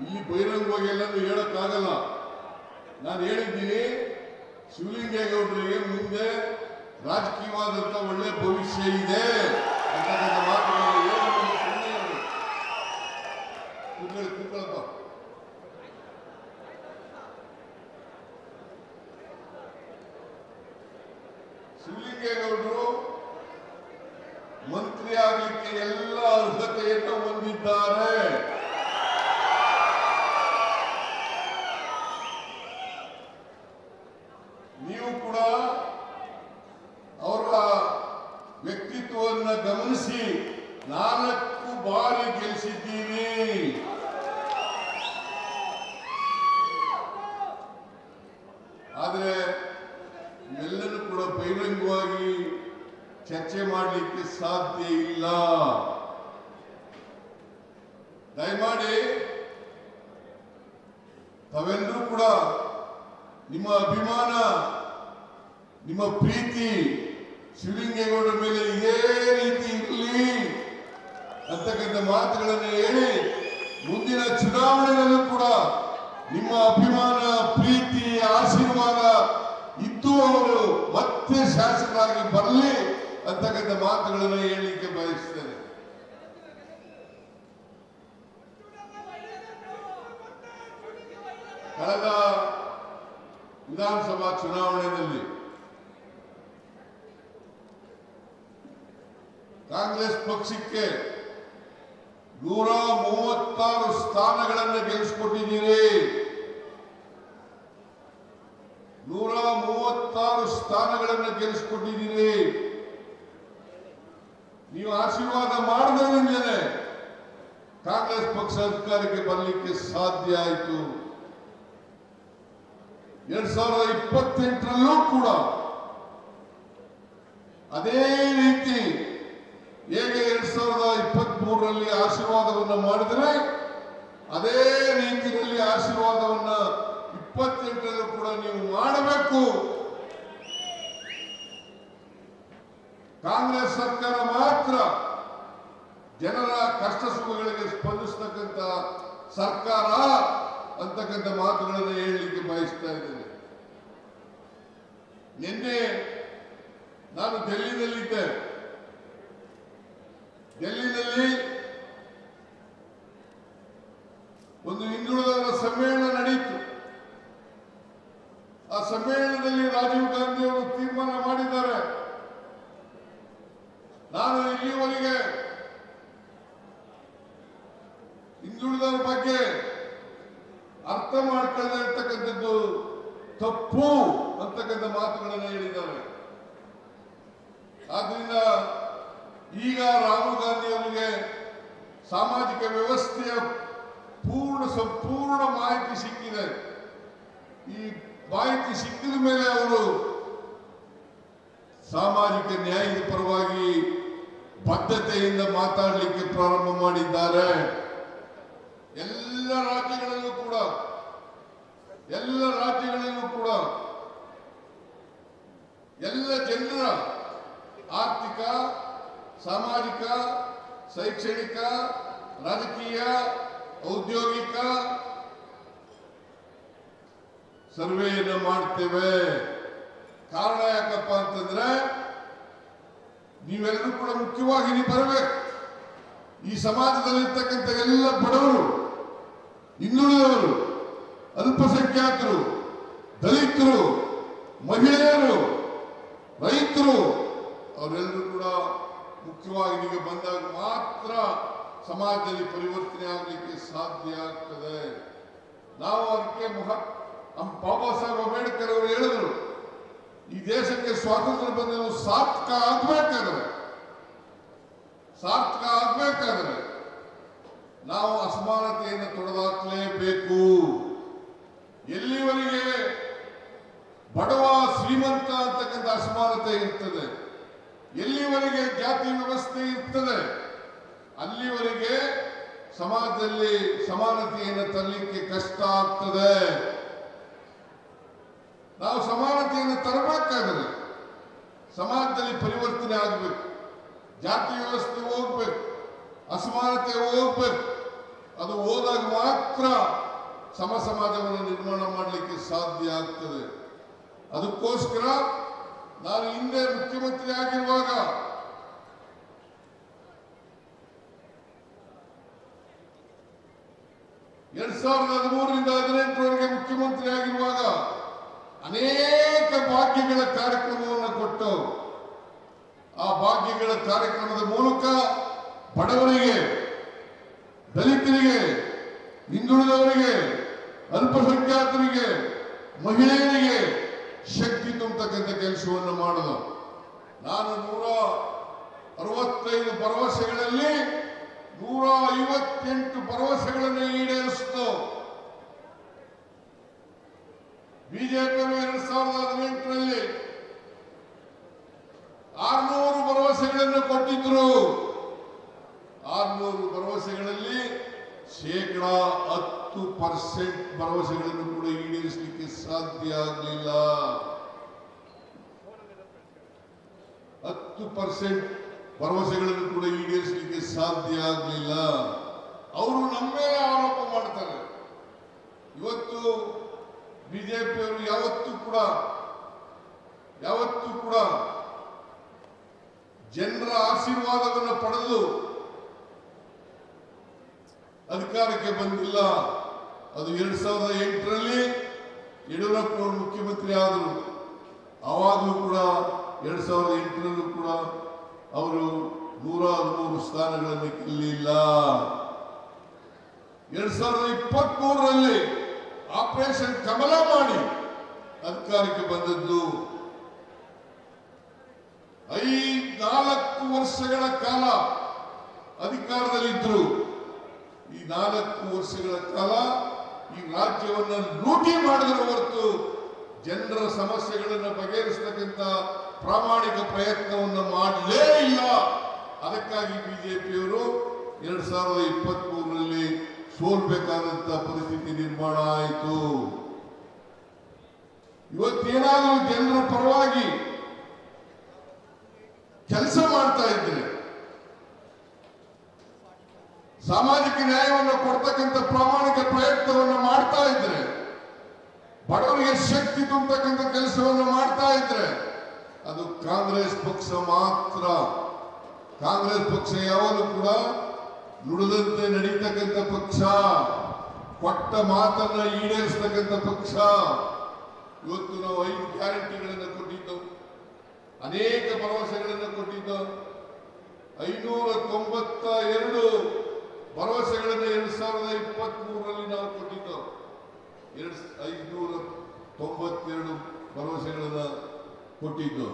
ಇಲ್ಲಿ ಬಹಿರಂಗವಾಗಿ ಎಲ್ಲರೂ ಹೇಳಕ್ಕಾಗಲ್ಲ. ನಾನು ಹೇಳಿದ್ದೀನಿ ಶಿವಲಿಂಗೇಗೌಡರಿಗೆ ಮುಂದೆ ರಾಜಕೀಯವಾದಂತ ಒಳ್ಳೆ ಭವಿಷ್ಯ ಇದೆ ಶಿವಲಿಂಗೇಗೌಡರು ಮಂತ್ರಿ ಆಗಲಿಕ್ಕೆ ಎಲ್ಲ ಅರ್ಹತೆಯನ್ನು ಹೊಂದಿದ್ದಾರೆ ನೀವು ಕೂಡ ಅವರ ವ್ಯಕ್ತಿತ್ವವನ್ನು ಗಮನಿಸಿ ನಾಲ್ಕು ಬಾರಿ ಗೆಲ್ಲಿಸಿದ್ದೀನಿ ಆದರೆ ಎಲ್ಲರೂ ಕೂಡ ಬಹಿರಂಗವಾಗಿ ಚರ್ಚೆ ಮಾಡಲಿಕ್ಕೆ ಸಾಧ್ಯ ಇಲ್ಲ ದಯಮಾಡಿ ತಾವೆಲ್ಲರೂ ಕೂಡ ನಿಮ್ಮ ಅಭಿಮಾನ, ನಿಮ್ಮ ಪ್ರೀತಿ ಶಿವಲಿಂಗೇಗೌಡರ ಮೇಲೆ ಇದೇ ರೀತಿ ಇರಲಿ ಅಂತಕ್ಕಂಥ ಮಾತುಗಳನ್ನು ಹೇಳಿ ಮುಂದಿನ ಚುನಾವಣೆಯಲ್ಲೂ ಕೂಡ ನಿಮ್ಮ ಅಭಿಮಾನ, ಪ್ರೀತಿ, ಆಶೀರ್ವಾದ ಇದ್ದು ಅವರು ಮತ್ತೆ ಶಾಸಕರಾಗಿ ಬರಲಿ ಅಂತಕ್ಕಂಥ ಮಾತುಗಳನ್ನು ಹೇಳಲಿಕ್ಕೆ ಬಯಸ್ತೇನೆ. ಕಳೆದ ವಿಧಾನಸಭಾ ಚುನಾವಣೆಯಲ್ಲಿ ಕಾಂಗ್ರೆಸ್ ಪಕ್ಷಕ್ಕೆ ನೂರ ಮೂವತ್ತಾರು ಸ್ಥಾನಗಳನ್ನು ಗೆಲ್ಲಿಸಿಕೊಟ್ಟಿದ್ದೀರಿ. ನೂರ ಮೂವತ್ತಾರು ಸ್ಥಾನಗಳನ್ನು ಗೆಲ್ಲಿಸಿಕೊಟ್ಟಿದ್ದೀರಿ. ನೀವು ಆಶೀರ್ವಾದ ಮಾಡಿದ ಕಾಂಗ್ರೆಸ್ ಪಕ್ಷ ಅಧಿಕಾರಕ್ಕೆ ಬರಲಿಕ್ಕೆ ಸಾಧ್ಯ ಆಯಿತು. ಎರಡ್ ಸಾವಿರದ ಇಪ್ಪತ್ತೆಂಟರಲ್ಲೂ ಕೂಡ ಅದೇ ರೀತಿ ಹೇಗೆ ಎರಡ್ ಸಾವಿರದ ಇಪ್ಪತ್ತ್ ಮೂರರಲ್ಲಿ ಆಶೀರ್ವಾದವನ್ನು ಮಾಡಿದರೆ, ಅದೇ ರೀತಿಯಲ್ಲಿ ಆಶೀರ್ವಾದವನ್ನ ಇಪ್ಪತ್ತೆಂಟರಲ್ಲೂ ಕೂಡ ನೀವು ಮಾಡಬೇಕು. ಕಾಂಗ್ರೆಸ್ ಸರ್ಕಾರ ಮಾತ್ರ ಜನರ ಕಷ್ಟ ಸುಖಗಳಿಗೆ ಸ್ಪಂದಿಸ್ತಕ್ಕಂಥ ಸರ್ಕಾರ ಅಂತಕ್ಕಂಥ ಮಾತುಗಳನ್ನು ಹೇಳಲಿಕ್ಕೆ ಬಯಸ್ತಾ ಇದ್ದೇನೆ. ನಿನ್ನೆ ನಾನು ಡೆಲ್ಲಿನಲ್ಲಿದ್ದೆ ಡೆಲ್ಲಿನಲ್ಲಿ ಒಂದು ಹಿಂದುಳಿದವರ ಸಮ್ಮೇಳನ ನಡೆಯಿತು ಆ ಸಮ್ಮೇಳನದಲ್ಲಿ ರಾಜೀವ್ ಗಾಂಧಿ ಅವರು ತೀರ್ಮಾನ ಮಾಡಿದ್ದಾರೆ ನಾನು ಇಲ್ಲಿವರೆಗೆ ಹಿಂದುಳಿದವರ ಬಗ್ಗೆ ಅರ್ಥ ಮಾಡ್ಕೊಳ್ಳದೆ ಇರ್ತಕ್ಕಂಥದ್ದು ತಪ್ಪು ಅಂತಕ್ಕಂಥ ಮಾತುಗಳನ್ನು ಹೇಳಿದ್ದಾರೆ ಆದ್ರಿಂದ ಈಗ ರಾಹುಲ್ ಗಾಂಧಿ ಅವರಿಗೆ ಸಾಮಾಜಿಕ ವ್ಯವಸ್ಥೆಯ ಪೂರ್ಣ, ಸಂಪೂರ್ಣ ಮಾಹಿತಿ ಸಿಕ್ಕಿದೆ. ಈ ಮಾಹಿತಿ ಸಿಕ್ಕಿದ ಮೇಲೆ ಅವರು ಸಾಮಾಜಿಕ ನ್ಯಾಯದ ಪರವಾಗಿ ಬದ್ಧತೆಯಿಂದ ಮಾತಾಡಲಿಕ್ಕೆ ಪ್ರಾರಂಭ ಮಾಡಿದ್ದಾರೆ. ಎಲ್ಲ ರಾಜ್ಯಗಳಲ್ಲೂ ಕೂಡ, ಎಲ್ಲ ರಾಜ್ಯಗಳಲ್ಲೂ ಕೂಡ ಎಲ್ಲ ಜನರ ಆರ್ಥಿಕ, ಸಾಮಾಜಿಕ, ಶೈಕ್ಷಣಿಕ, ರಾಜಕೀಯ, ಔದ್ಯೋಗಿಕ ಸರ್ವೆಯನ್ನು ಮಾಡ್ತೇವೆ. ಕಾರಣ ಯಾಕಪ್ಪ ಅಂತಂದ್ರೆ ನೀವೆಲ್ಲರೂ ಕೂಡ ಮುಖ್ಯವಾಗಿ ನೀವು ಬರಬೇಕು. ಈ ಸಮಾಜದಲ್ಲಿರ್ತಕ್ಕಂಥ ಎಲ್ಲ ಬಡವರು ಹಿಂದುಳಿದವರು ಅಲ್ಪಸಂಖ್ಯಾತರು, ದಲಿತರು, ಮಹಿಳೆಯರು, ರೈತರು ಅವರೆಲ್ಲರೂ ಕೂಡ ಮುಖ್ಯವಾಗಿ ನಿಮಗೆ ಬಂದಾಗ ಮಾತ್ರ ಸಮಾಜದಲ್ಲಿ ಪರಿವರ್ತನೆ ಆಗಲಿಕ್ಕೆ ಸಾಧ್ಯ ಆಗ್ತದೆ. ನಾವು ಅದಕ್ಕೆ ಮಹ ಬಾಬಾ ಸಾಹೇಬ್ ಅಂಬೇಡ್ಕರ್ ಅವರು ಹೇಳಿದರು, ಈ ದೇಶಕ್ಕೆ ಸ್ವಾತಂತ್ರ್ಯ ಬಂದ ಸಾರ್ಥಕ ಆಗ್ಬೇಕಾದ್ರೆ ಸಾರ್ಥಕ ಆಗ್ಬೇಕಾದ್ರೆ ನಾವು ಅಸಮಾನತೆಯನ್ನು ತೊಡೆದಾಕಲೇಬೇಕು ಎಲ್ಲಿವರೆಗೆ ಬಡವ ಶ್ರೀಮಂತ ಅಂತಕ್ಕಂಥ ಅಸಮಾನತೆ ಇರ್ತದೆ ಎಲ್ಲಿವರೆಗೆ ಜಾತಿ ವ್ಯವಸ್ಥೆ ಇರ್ತದೆ, ಅಲ್ಲಿವರೆಗೆ ಸಮಾಜದಲ್ಲಿ ಸಮಾನತೆಯನ್ನು ತರಲಿಕ್ಕೆ ಕಷ್ಟ ಆಗ್ತದೆ. ನಾವು ಸಮಾನತೆಯನ್ನು ತರಬೇಕಾದ್ರೆ ಸಮಾಜದಲ್ಲಿ ಪರಿವರ್ತನೆ ಆಗಬೇಕು, ಜಾತಿ ವ್ಯವಸ್ಥೆ ಹೋಗ್ಬೇಕು, ಅಸಮಾನತೆ ಹೋಗ್ಬೇಕು, ಅದು ಹೋದಾಗ ಮಾತ್ರ ಸಮ ಸಮಾಜವನ್ನು ನಿರ್ಮಾಣ ಮಾಡಲಿಕ್ಕೆ ಸಾಧ್ಯ ಆಗ್ತದೆ. ಅದಕ್ಕೋಸ್ಕರ ನಾನು ಹಿಂದೆ ಮುಖ್ಯಮಂತ್ರಿ ಆಗಿರುವಾಗ ಎರಡ್ ಸಾವಿರದ ಹದಿಮೂರರಿಂದ ಹದಿನೆಂಟರವರೆಗೆ ಮುಖ್ಯಮಂತ್ರಿ ಆಗಿರುವಾಗ ಅನೇಕ ಭಾಗ್ಯಗಳ ಕಾರ್ಯಕ್ರಮವನ್ನು ಕೊಟ್ಟು ಆ ಭಾಗ್ಯಗಳ ಕಾರ್ಯಕ್ರಮದ ಮೂಲಕ ಬಡವರಿಗೆ, ದಲಿತರಿಗೆ, ಹಿಂದುಳಿದವರಿಗೆ, ಅಲ್ಪಸಂಖ್ಯಾತರಿಗೆ, ಮಹಿಳೆಯರಿಗೆ ಶಕ್ತಿ ತುಂಬತಕ್ಕಂಥ ಕೆಲಸವನ್ನು ಮಾಡಿದ ನಾನು ನೂರ ಅರವತ್ತೈದು ಭರವಸೆಗಳಲ್ಲಿ ನೂರ ಐವತ್ತೆಂಟು ಭರವಸೆಗಳನ್ನು ಈಡೇರಿಸಿತು ಬಿಜೆಪಿಯವರು ಎರಡ್ ಸಾವಿರದ ಹದಿನೆಂಟರಲ್ಲಿ ಆರ್ನೂರು ಭರವಸೆಗಳನ್ನು ಕೊಟ್ಟಿದ್ರು ಆರ್ನೂರು ಭರವಸೆಗಳಲ್ಲಿ ಶೇಕಡ ಹತ್ತು ಪರ್ಸೆಂಟ್ ಭರವಸೆಗಳನ್ನು ಕೂಡ ಈಡೇರಿಸಲಿಕ್ಕೆ ಸಾಧ್ಯ ಆಗಲಿಲ್ಲ ಹತ್ತು ಪರ್ಸೆಂಟ್ ಭರವಸೆಗಳನ್ನು ಕೂಡ ಈಡೇರಿಸಲಿಕ್ಕೆ ಸಾಧ್ಯ ಆಗಲಿಲ್ಲ ಅವರು ನಮ್ಮ ಮೇಲೆ ಆರೋಪ ಮಾಡ್ತಾರೆ ಇವತ್ತು ಬಿಜೆಪಿಯವರು ಯಾವತ್ತೂ ಕೂಡ ಯಾವತ್ತೂ ಕೂಡ ಜನರ ಆಶೀರ್ವಾದವನ್ನು ಪಡೆದು ಅಧಿಕಾರಕ್ಕೆ ಬಂದಿಲ್ಲ. ಅದು ಎರಡ್ ಸಾವಿರದ ಎಂಟರಲ್ಲಿ ಯಡಿಯೂರಪ್ಪನವರು ಮುಖ್ಯಮಂತ್ರಿ ಆದರು. ಆವಾಗಲೂ ಕೂಡ ಎರಡ್ ಸಾವಿರದ ಎಂಟರಲ್ಲೂ ಕೂಡ ಅವರು ನೂರ ಹದಿಮೂರು ಸ್ಥಾನಗಳನ್ನು ಗೆಲ್ಲಿಲ್ಲ. ಎರಡ್ ಸಾವಿರದ ಇಪ್ಪತ್ತ್ ಮೂರರಲ್ಲಿ ಆಪರೇಷನ್ ಕಮಲ ಮಾಡಿ ಅಧಿಕಾರಕ್ಕೆ ಬಂದದ್ದು. ಐದ್ ನಾಲ್ಕು ವರ್ಷಗಳ ಕಾಲ ಅಧಿಕಾರದಲ್ಲಿದ್ದರು. ಈ ನಾಲ್ಕು ವರ್ಷಗಳ ಕಾಲ ಈ ರಾಜ್ಯವನ್ನು ಲೂಟಿ ಮಾಡಿದ್ರು ಹೊರತು ಜನರ ಸಮಸ್ಯೆಗಳನ್ನು ಬಗೆಹರಿಸತಕ್ಕಂತ ಪ್ರಾಮಾಣಿಕ ಪ್ರಯತ್ನವನ್ನು ಮಾಡಲೇ ಇಲ್ಲ. ಅದಕ್ಕಾಗಿ ಬಿಜೆಪಿಯವರು ಎರಡ್ ಸಾವಿರದ ಇಪ್ಪತ್ತ್ ಮೂರರಲ್ಲಿ ಸೋಲ್ಬೇಕಾದಂತ ಪರಿಸ್ಥಿತಿ ನಿರ್ಮಾಣ ಆಯಿತು. ಇವತ್ತೇನಾದ್ರೂ ಜನರ ಪರವಾಗಿ ಕೆಲಸ ಮಾಡ್ತಾ ಇದ್ರೆ, ಸಾಮಾಜಿಕ ನ್ಯಾಯವನ್ನು ಕೊಡ್ತಕ್ಕಂಥ ಪ್ರಾಮಾಣಿಕ ಪ್ರಯತ್ನವನ್ನು ಮಾಡ್ತಾ ಇದ್ರೆ, ಬಡವರಿಗೆ ಶಕ್ತಿ ತುಂಬತಕ್ಕಂಥ ಕೆಲಸವನ್ನು ಮಾಡ್ತಾ ಇದ್ರೆ, ಅದು ಕಾಂಗ್ರೆಸ್ ಪಕ್ಷ ಮಾತ್ರ. ಕಾಂಗ್ರೆಸ್ ಪಕ್ಷ ಯಾವಾಗಲೂ ಕೂಡ ನುಡಿದಂತೆ ನಡೀತಕ್ಕಂಥ ಪಕ್ಷ, ಕೊಟ್ಟ ಮಾತನ್ನ ಈಡೇರಿಸ್ತಕ್ಕಂಥ ಪಕ್ಷ, ಇವತ್ತು ನಾವು ಐದು ಗ್ಯಾರಂಟಿಗಳನ್ನು ಕೊಟ್ಟಿದ್ದೆವು ಅನೇಕ ಭರವಸೆಗಳನ್ನು ಕೊಟ್ಟಿದ್ದೆವು ಐನೂರ ತೊಂಬತ್ತ ಎರಡು ಭರವಸೆಗಳನ್ನು ಎರಡು ಸಾವಿರದ ಇಪ್ಪತ್ತ್ ಮೂರರಲ್ಲಿ ನಾವು ಕೊಟ್ಟಿದ್ದೆವು ಎರಡು ಐನೂರ ತೊಂಬತ್ತೆರಡು ಭರವಸೆಗಳನ್ನು ಕೊಟ್ಟಿದ್ದು.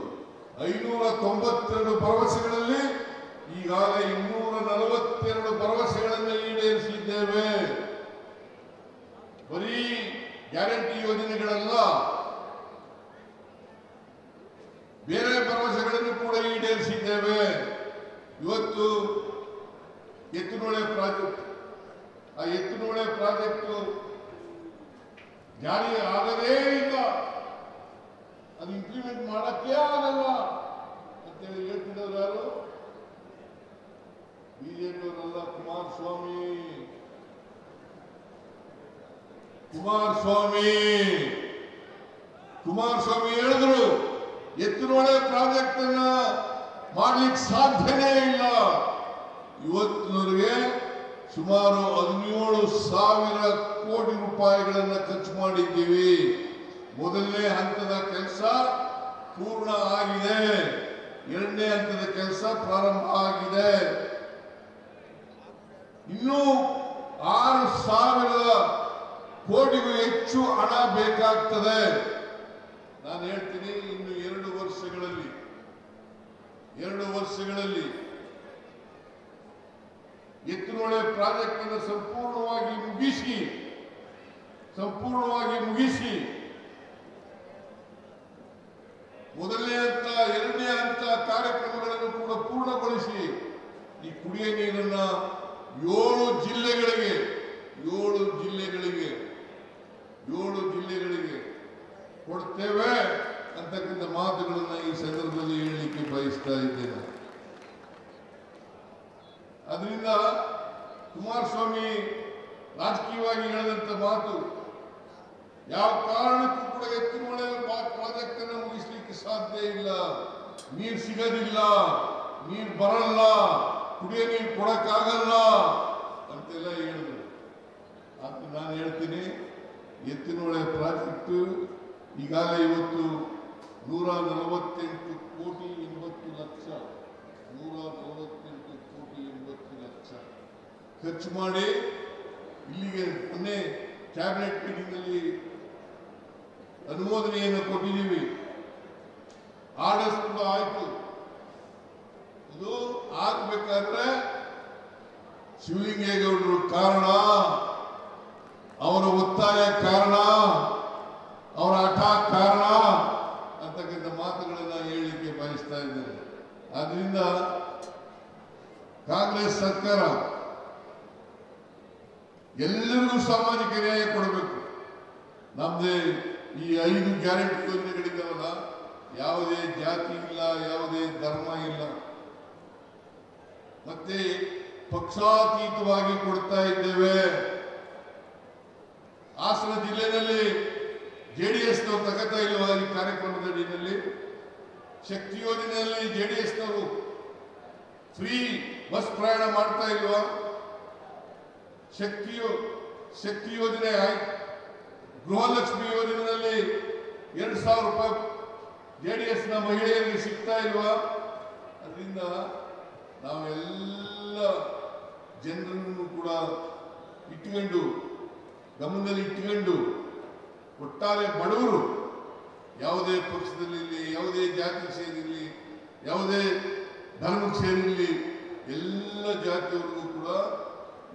ಐನೂರ ತೊಂಬತ್ತೆರಡು ಭರವಸೆಗಳಲ್ಲಿ ಈಗಾಗಲೇ ಇನ್ನೂರ ನಲವತ್ತೆರಡು ಭರವಸೆಗಳನ್ನು ಈಡೇರಿಸಿದ್ದೇವೆ. ಬರೀ ಗ್ಯಾರಂಟಿ ಯೋಜನೆಗಳಲ್ಲ, ಬೇರೆ ಭರವಸೆಗಳನ್ನು ಕೂಡ ಈಡೇರಿಸಿದ್ದೇವೆ. ಇವತ್ತು ಎತ್ತುನೋಳೆ ಪ್ರಾಜೆಕ್ಟ್, ಆ ಎತ್ತುನೋಳೆ ಪ್ರಾಜೆಕ್ಟ್ ಜಾರಿ ಆಗದೇ ಇಲ್ಲ. ಅದು ಇಂಪ್ಲಿಮೆಂಟ್ ಮಾಡಕ್ಕೆ ಆಗಲ್ಲ ಅಂತೇಳಿ ಹೇಳ್ತಿದ್ದವ್ರು ಯಾರು? ಬಿಜೆಪಿಯವರಲ್ಲ ಕುಮಾರಸ್ವಾಮಿ? ಕುಮಾರಸ್ವಾಮಿ! ಕುಮಾರಸ್ವಾಮಿ ಹೇಳಿದ್ರು ಎತ್ತಿನೊಳೆ ಪ್ರಾಜೆಕ್ಟ್ ಅನ್ನ ಮಾಡ್ಲಿಕ್ಕೆ ಸಾಧ್ಯನೇ ಇಲ್ಲ. ಇವತ್ತಿನವರಿಗೆ ಸುಮಾರು ಹದಿನೇಳು ಸಾವಿರ ಕೋಟಿ ರೂಪಾಯಿಗಳನ್ನ ಖರ್ಚು ಮಾಡಿದ್ದೀವಿ. ಮೊದಲನೇ ಹಂತದ ಕೆಲಸ ಪೂರ್ಣ ಆಗಿದೆ. ಎರಡನೇ ಹಂತದ ಕೆಲಸ ಪ್ರಾರಂಭ ಆಗಿದೆ. ಇನ್ನೂ ಆರು ಸಾವಿರದ ಕೋಟಿಗೂ ಹೆಚ್ಚು ಹಣ ಬೇಕಾಗ್ತದೆ. ನಾನು ಹೇಳ್ತೀನಿ, ಇನ್ನು ಎರಡು ವರ್ಷಗಳಲ್ಲಿ ಎರಡು ವರ್ಷಗಳಲ್ಲಿ ಎತ್ತಿನೊಳೆ ಪ್ರಾಜೆಕ್ಟ್ ಅನ್ನು ಸಂಪೂರ್ಣವಾಗಿ ಮುಗಿಸಿ ಸಂಪೂರ್ಣವಾಗಿ ಮುಗಿಸಿ ಮೊದಲನೇ ಹಂತ, ಎರಡನೇ ಹಂತ ಕಾರ್ಯಕ್ರಮಗಳನ್ನು ಕೂಡ ಪೂರ್ಣಗೊಳಿಸಿ, ಈ ಕುಡಿಯ ನೀರನ್ನ ಏಳು ಜಿಲ್ಲೆಗಳಿಗೆ ಏಳು ಜಿಲ್ಲೆಗಳಿಗೆ ಏಳು ಜಿಲ್ಲೆಗಳಿಗೆ ಕೊಡ್ತೇವೆ ಅಂತಕ್ಕಂಥ ಮಾತುಗಳನ್ನ ಈ ಸಂದರ್ಭದಲ್ಲಿ ಹೇಳಲಿಕ್ಕೆ ಬಯಸ್ತಾ ಇದ್ದೇನೆ. ಅದರಿಂದ ಕುಮಾರಸ್ವಾಮಿ ರಾಜಕೀಯವಾಗಿ ಹೇಳಿದಂತ ಮಾತು ಯಾವ ಕಾರಣಕ್ಕೂ ಕೂಡ ಎತ್ತಿನಮಳೆ ಪ್ರಾಜೆಕ್ಟ್ ಅನ್ನು ಮುಗಿಸ್ಲಿಕ್ಕೆ ಸಾಧ್ಯ ಇಲ್ಲ. ನೀರು ಸಿಗೋದಿಲ್ಲ, ನೀರು ಬರಲ್ಲ. ಕುಡಿಯೋ ನೀರು ಕೊಡಕ್ಕಾಗಲ್ಲ ಅಂತೆಲ್ಲ ಹೇಳಿದ್ರು. ನಾನು ಹೇಳ್ತೀನಿ ಎತ್ತಿನೊಳೆ ಪ್ರಾಜೆಕ್ಟ್ ಈಗಾಗಲೇ ಇವತ್ತು ನೂರ ನಲವತ್ತೆಂಟು ಕೋಟಿ ಎಂಬತ್ತು ಲಕ್ಷ, ನೂರ ನಲವತ್ತೆಂಟು ಕೋಟಿ ಎಂಬತ್ತು ಲಕ್ಷ. ಖರ್ಚು ಮಾಡಿ ಇಲ್ಲಿಗೆ ಮೊನ್ನೆ ಕ್ಯಾಬಿನೆಟ್ ಮೀಟಿಂಗ್ನಲ್ಲಿ ಅನುಮೋದನೆಯನ್ನು ಕೊಟ್ಟಿದ್ದೀವಿ. ಆರ್ಡರ್ಸ್ ಕೂಡ ಆಯ್ತು. ಆಗ್ಬೇಕಾದ್ರೆ ಶಿವಲಿಂಗೇಗೌಡರು ಕಾರಣ, ಅವರ ಒತ್ತಾಯ ಕಾರಣ, ಅವರ ಹಠ ಕಾರಣ ಅಂತಕ್ಕಂಥ ಮಾತುಗಳನ್ನ ಹೇಳಲಿಕ್ಕೆ ಬಯಸ್ತಾ ಇದ್ದಾರೆ ಆದ್ರಿಂದ ಕಾಂಗ್ರೆಸ್ ಸರ್ಕಾರ ಎಲ್ಲರಿಗೂ ಸಾಮಾಜಿಕ ನ್ಯಾಯ ಕೊಡಬೇಕು. ನಮ್ದೇ ಈ ಐದು ಗ್ಯಾರಂಟಿ ಯೋಜನೆಗಳಿದ್ದಾವಲ್ಲ, ಯಾವುದೇ ಜಾತಿ ಇಲ್ಲ, ಯಾವುದೇ ಧರ್ಮ ಇಲ್ಲ. ಮತ್ತೆ ಪಕ್ಷಾತೀತವಾಗಿ ಕೊಡ್ತಾ ಇದ್ದೇವೆ. ಹಾಸನ ಜಿಲ್ಲೆಯಲ್ಲಿ ಜೆಡಿಎಸ್ನವರು ತಗತಾ ಇಲ್ವಾ ಈ ಕಾರ್ಯಕ್ರಮದ ಕಾರ್ಯಕ್ರಮದಲ್ಲಿ ಶಕ್ತಿ ಯೋಜನೆಯಲ್ಲಿ ಜೆಡಿಎಸ್ನವರು ಫ್ರೀ ಬಸ್ ಪ್ರಯಾಣ ಮಾಡ್ತಾ ಇಲ್ವಾ? ಶಕ್ತಿಯು ಶಕ್ತಿ ಯೋಜನೆ ಗೃಹಲಕ್ಷ್ಮಿ ಯೋಜನೆಯಲ್ಲಿ ಎರಡು ಸಾವಿರ ರೂಪಾಯಿ ಜೆಡಿಎಸ್ನ ಮಹಿಳೆಯರಿಗೆ ಸಿಗ್ತಾ ಇಲ್ವಾ? ಅದರಿಂದ ನಾವೆಲ್ಲ ಜನರನ್ನು ಕೂಡ ಇಟ್ಕೊಂಡು ಗಮನದಲ್ಲಿ ಇಟ್ಕೊಂಡು ಒಟ್ಟಾರೆ ಬಡವರು, ಯಾವುದೇ ಪಕ್ಷದಲ್ಲಿರಲಿ ಯಾವುದೇ ಜಾತಿಗೆ ಸೇರಿರಲಿ ಯಾವುದೇ ಧರ್ಮಕ್ಕೆ ಸೇರಿರಲಿ ಎಲ್ಲ ಜಾತಿಯವರಿಗೂ ಕೂಡ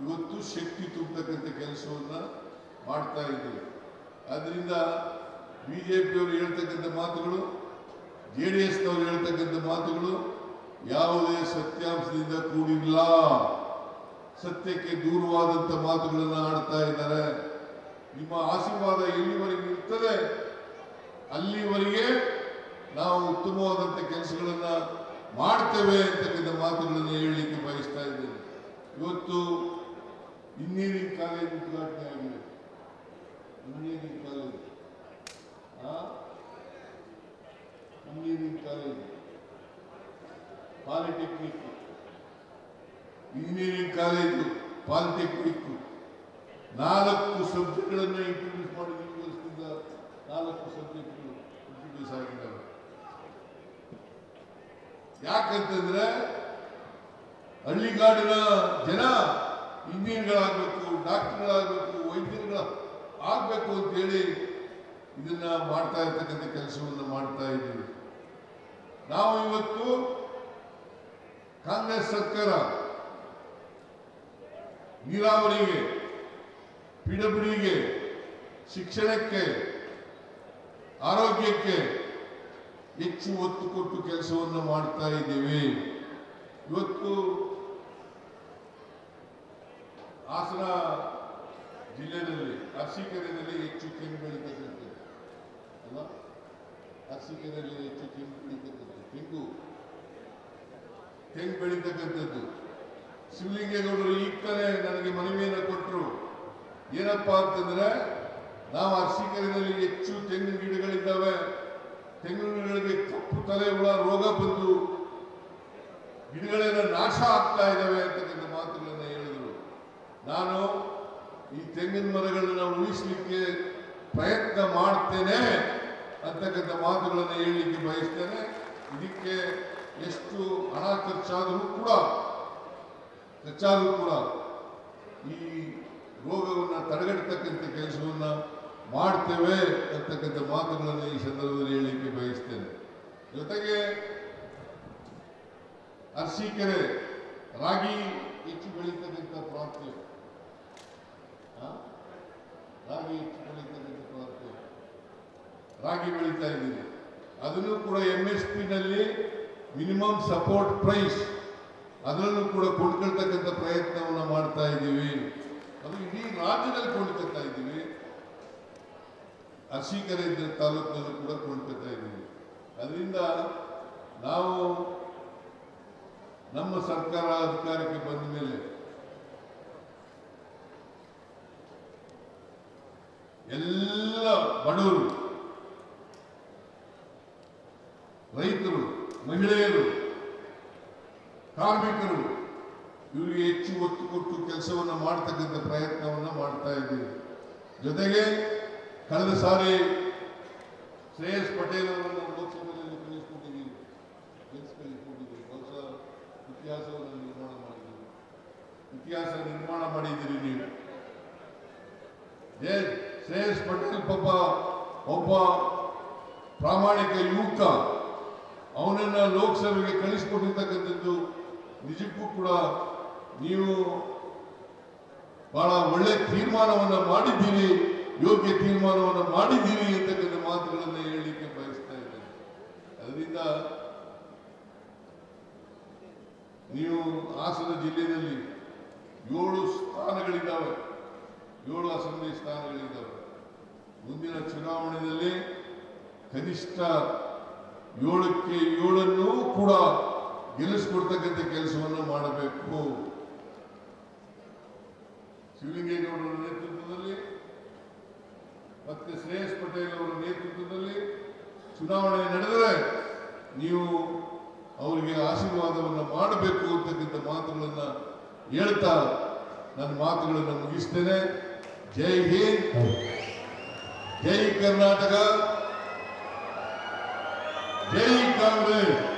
ಇವತ್ತು ಶಕ್ತಿ ತುಂಬತಕ್ಕಂಥ ಕೆಲಸವನ್ನು ಮಾಡ್ತಾ ಇದ್ದೀವಿ. ಜೆ ಪಿಯವ್ರು ಹೇಳ್ತಕ್ಕಂಥ ಮಾತುಗಳು, ಜೆ ಡಿ ಎಸ್ನವರು ಹೇಳ್ತಕ್ಕಂಥ ಮಾತುಗಳು ಯಾವುದೇ ಸತ್ಯಾಂಶದಿಂದ ಕೂಡಿಲ್ಲ. ಸತ್ಯಕ್ಕೆ ದೂರವಾದಂಥ ಮಾತುಗಳನ್ನು ಆಡ್ತಾ ಇದ್ದಾರೆ. ನಿಮ್ಮ ಆಶೀರ್ವಾದ ಎಲ್ಲಿವರೆಗೆ ಇರ್ತದೆ. ಅಲ್ಲಿವರೆಗೆ ನಾವು ಉತ್ತಮವಾದಂಥ ಕೆಲಸಗಳನ್ನ ಮಾಡ್ತೇವೆ ಅಂತಕ್ಕಂಥ ಮಾತುಗಳನ್ನು ಹೇಳಲಿಕ್ಕೆ ಬಯಸ್ತಾ ಇದ್ದೇನೆ. ಇವತ್ತು ಇಂಜಿನಿಯರಿಂಗ್ ಕಾಲೇಜು ಉದ್ಘಾಟನೆ ಆಗಿದೆ. Engineering college? Engineering college. Polytechnic. Engineering college, polytechnic. ನಾಲ್ಕು ಸಬ್ಜೆಕ್ಟ್ಗಳನ್ನು ಇಂಟ್ರೊಡ್ಯೂಸ್ ಮಾಡಿ ಯೂನಿವರ್ಸಿಟಿಯಿಂದ ನಾಲ್ಕು ಸಬ್ಜೆಕ್ಟ್ಗಳು ಇಂಟ್ರೊಡ್ಯೂಸ್ ಆಗಿದ್ದಾವೆ. ಯಾಕಂತಂದ್ರೆ ಹಳ್ಳಿಗಾಡಿನ ಜನ ಇಂಜಿನಿಯರ್ಗಳಾಗಬೇಕು, ಡಾಕ್ಟರ್ಗಳಾಗಬೇಕು, ವೈದ್ಯರುಗಳ ಆಗಬೇಕು ಅಂತೇಳಿ ಇದನ್ನ ಮಾಡ್ತಾ ಇರ್ತಕ್ಕಂಥ ಕೆಲಸವನ್ನು ಮಾಡ್ತಾ ಇದ್ದೀವಿ. ನಾವು ಇವತ್ತು ಕಾಂಗ್ರೆಸ್ ಸರ್ಕಾರ ನೀರಾವರಿಗೆ, ಪಿಡಬ್ಲ್ಯೂಗೆ, ಶಿಕ್ಷಣಕ್ಕೆ, ಆರೋಗ್ಯಕ್ಕೆ ಹೆಚ್ಚು ಒತ್ತು ಕೊಟ್ಟು ಕೆಲಸವನ್ನು ಮಾಡ್ತಾ ಇದ್ದೀವಿ. ಇವತ್ತು ಹಾಸನ ಜಿಲ್ಲೆಯಲ್ಲಿ, ಅರಸೀಕೆರೆಯಲ್ಲಿ ಹೆಚ್ಚು ಕೆಮ್ಮು ಬೆಳೀತಕ್ಕಂಥದ್ದು ಅಲ್ಲ? ಅರಸೀಕೆರೆಯಲ್ಲಿ ಹೆಚ್ಚು ಕೆಮ್ಮು ಬೆಳೀತಕ್ಕಂಥದ್ದು ತೆಂಗು ತೆಂಗು ಬೆಳೀತಕ್ಕಂಥದ್ದು? ಶಿವಲಿಂಗೇಗೌಡರು ಈ ತಾನೇ ನನಗೆ ಮನವಿಯನ್ನು ಕೊಟ್ಟರು ಏನಪ್ಪ ಅಂತಂದ್ರೆ, ನಾವು ಅರಸೀಕೆರೆಯಲ್ಲಿ ಹೆಚ್ಚು ತೆಂಗಿನ ಗಿಡಗಳಿದ್ದಾವೆ. ತೆಂಗಿನ ಗಿಡಗಳಿಗೆ ಕಪ್ಪು ತಲೆ ಹುಳ ರೋಗ ಬಂದು ಗಿಡಗಳೆಲ್ಲ ನಾಶ ಆಗ್ತಾ ಇದ್ದಾವೆ ಅಂತಕ್ಕಂಥ ಮಾತುಗಳನ್ನು ಹೇಳಿದರು. ನಾನು ಈ ತೆಂಗಿನ ಮರಗಳನ್ನು ಉಳಿಸಲಿಕ್ಕೆ ಪ್ರಯತ್ನ ಮಾಡ್ತೇನೆ ಅಂತಕ್ಕಂಥ ಮಾತುಗಳನ್ನು ಹೇಳಲಿಕ್ಕೆ ಬಯಸ್ತೇನೆ. ಇದಕ್ಕೆ ಎಷ್ಟು ಹಣ ಖರ್ಚಾದರೂ ಕೂಡ ಖರ್ಚಾದರೂ ಕೂಡ ಈ ರೋಗವನ್ನು ತಡೆಗಟ್ಟತಕ್ಕಂಥ ಕೆಲಸವನ್ನು ಮಾಡ್ತೇವೆ ಅಂತಕ್ಕಂಥ ಮಾತುಗಳನ್ನು ಈ ಸಂದರ್ಭದಲ್ಲಿ ಹೇಳಲಿಕ್ಕೆ ಬಯಸ್ತೇನೆ. ಜೊತೆಗೆ ಅರಸೀಕೆರೆ ರಾಗಿ ಹೆಚ್ಚು ಬೆಳೀತಕ್ಕಂಥ ಪ್ರಾಂತ್ಯ? ರಾಗಿ ಹೆಚ್ಚು ಬೆಳೀತಕ್ಕಂಥ ಪ್ರಾಂತ್ಯ. ರಾಗಿ ಬೆಳೀತಾ ಇದ್ದೀವಿ ಅದನ್ನು ಕೂಡ ಎಂ ಎಸ್ ಪಿನಲ್ಲಿ ಮಿನಿಮಮ್ ಸಪೋರ್ಟ್ ಪ್ರೈಸ್ ಅದನ್ನು ಕೂಡ ಕೊಂಡ್ಕೊಳ್ತಕ್ಕಂಥ ಪ್ರಯತ್ನವನ್ನು ಮಾಡ್ತಾ ಇದ್ದೀವಿ. ಅದು ಇಡೀ ರಾಜ್ಯದಲ್ಲಿ ಕೊಂಡ್ಕೊಳ್ತಾ ಇದ್ದೀವಿ. ಅರಸೀಕೆರೆ ತಾಲೂಕಿನಲ್ಲೂ ಕೂಡ ಕೊಂಡ್ಕೊಳ್ತಾ ಇದ್ದೀವಿ. ಅದರಿಂದ ನಾವು ನಮ್ಮ ಸರ್ಕಾರ ಅಧಿಕಾರಕ್ಕೆ ಬಂದ ಮೇಲೆ ಎಲ್ಲ ಬಡವರು, ರೈತರು ಮಹಿಳೆಯರು, ಕಾರ್ಮಿಕರು, ಇವರಿಗೆ ಹೆಚ್ಚು ಒತ್ತು ಕೊಟ್ಟು ಕೆಲಸವನ್ನು ಮಾಡ್ತಕ್ಕಂಥ ಪ್ರಯತ್ನವನ್ನು ಮಾಡ್ತಾ ಇದ್ದೀವಿ. ಜೊತೆಗೆ ಕಳೆದ ಸಾರಿ ಶ್ರೇಯಸ್ ಪಟೇಲ್ ಅವರನ್ನು ಲೋಕಸಭೆಯಲ್ಲಿ ಗೆಲ್ಸ್ಕಳಿಸ್ಕೊಟ್ಟಿದ್ದೀವಿ ಹೊಸ ಇತಿಹಾಸವನ್ನು ನಿರ್ಮಾಣ ಮಾಡಿದ್ದೀವಿ ಇತಿಹಾಸ ನಿರ್ಮಾಣ ಮಾಡಿದ್ದೀರಿ ನೀವು. ಶ್ರೇಯಸ್ ಪಟೇಲ್ ಪಾಪ ಒಬ್ಬ ಪ್ರಾಮಾಣಿಕ ಯುವಕ. ಅವನನ್ನ ಲೋಕಸಭೆಗೆ ಕಳಿಸಿಕೊಟ್ಟಿರ್ತಕ್ಕಂಥದ್ದು ನಿಜಕ್ಕೂ ಕೂಡ ನೀವು ಬಹಳ ಒಳ್ಳೆ ತೀರ್ಮಾನವನ್ನ ಮಾಡಿದ್ದೀರಿ, ಯೋಗ್ಯ ತೀರ್ಮಾನವನ್ನ ಮಾಡಿದ್ದೀರಿ ಅಂತಕ್ಕಂಥ ಮಾತುಗಳನ್ನ ಹೇಳಲಿಕ್ಕೆ ಬಯಸ್ತಾ ಇದ್ದೇನೆ. ಅದರಿಂದ ನೀವು ಹಾಸನ ಜಿಲ್ಲೆಯಲ್ಲಿ ಏಳು ಸ್ಥಾನಗಳಿದ್ದಾವೆ. ಏಳು ಅಸೆಂಬ್ಲಿ ಸ್ಥಾನಗಳಿದ್ದಾವೆ. ಮುಂದಿನ ಚುನಾವಣೆಯಲ್ಲಿ ಕನಿಷ್ಠ ಏಳಕ್ಕೆ ಏಳನ್ನೂ ಕೂಡ ಗೆಲ್ಲಿಸ್ಕೊಡ್ತಕ್ಕಂಥ ಕೆಲಸವನ್ನು ಮಾಡಬೇಕು. ಶಿವಲಿಂಗೇಗೌಡರ ನೇತೃತ್ವದಲ್ಲಿ, ಮತ್ತೆ ಶ್ರೇಯಸ್ ಪಟೇಲ್ ಅವರ ನೇತೃತ್ವದಲ್ಲಿ ಚುನಾವಣೆ ನಡೆದರೆ ನೀವು ಅವರಿಗೆ ಆಶೀರ್ವಾದವನ್ನು ಮಾಡಬೇಕು ಅಂತಕ್ಕಂಥ ಮಾತುಗಳನ್ನು ಹೇಳ್ತಾ ನನ್ನ ಮಾತುಗಳನ್ನು ಮುಗಿಸ್ತೇನೆ. ಜೈ ಹಿಂದ್, ಜೈ ಕರ್ನಾಟಕ. ಜೈ ಕಾಂಗ್ರೆಸ್